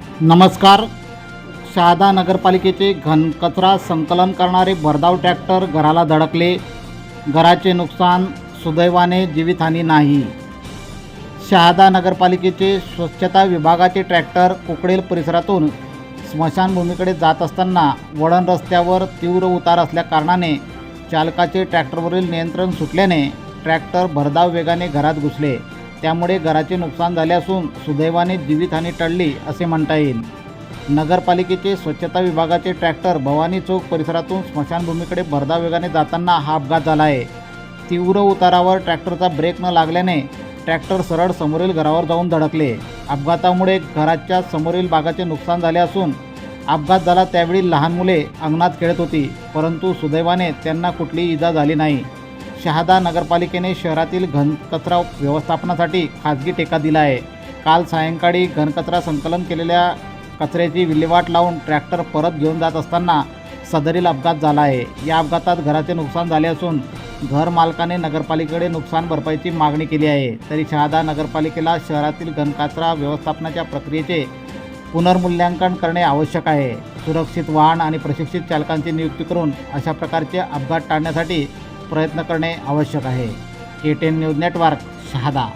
नमस्कार. शहादा नगरपालिकेचे घनकचरा संकलन करणारे भरधाव ट्रॅक्टर घराला धडकले. घराचे नुकसान सुदैवाने जीवितहानी नाही. शहादा नगरपालिकेचे स्वच्छता विभागाचे ट्रॅक्टर कुकडेल परिसरातून स्मशानभूमीकडे जात असताना वळण रस्त्यावर तीव्र उतार असल्याकारणाने चालकाचे ट्रॅक्टरवरील नियंत्रण सुटल्याने ट्रॅक्टर भरधाव वेगाने घरात घुसले. त्यामुळे घराचे नुकसान झाले असून सुदैवाने जीवितहानी टळली असे म्हणता येईल. नगरपालिकेचे स्वच्छता विभागाचे ट्रॅक्टर भवानी चौक परिसरातून स्मशानभूमीकडे भरधाव वेगाने जाताना हा अपघात झाला आहे तीव्र उतारावर ट्रॅक्टरचा ब्रेक न लागल्याने ट्रॅक्टर सरळ समोरील घरावर जाऊन धडकले. अपघातामुळे घराच्या समोरील भागाचे नुकसान झाले असून अपघात झाला त्यावेळी लहान मुले अंगणात खेळत होती परंतु सुदैवाने त्यांना कुठलीही इजा झाली नाही. शहादा नगरपालिकेने शहरातील घनकचरा व्यवस्थापनासाठी खाजगी टेका दिला आहे. काल सायंकाळी घनकचरा संकलन केलेल्या कचऱ्याची विल्हेवाट लावून ट्रॅक्टर परत घेऊन जात असताना सदरील अपघात झाला आहे. या अपघातात घराचे नुकसान झाले असून घर मालकाने नगरपालिकेकडे नुकसान भरपाईची मागणी केली आहे. तरी शहादा नगरपालिकेला शहरातील घनकचरा व्यवस्थापनाच्या प्रक्रियेचे पुनर्मूल्यांकन करणे आवश्यक आहे. सुरक्षित वाहन आणि प्रशिक्षित चालकांची नियुक्ती करून अशा प्रकारचे अपघात टाळण्यासाठी प्रयत्न करणे आवश्यक आहे. K ten news network Shahada.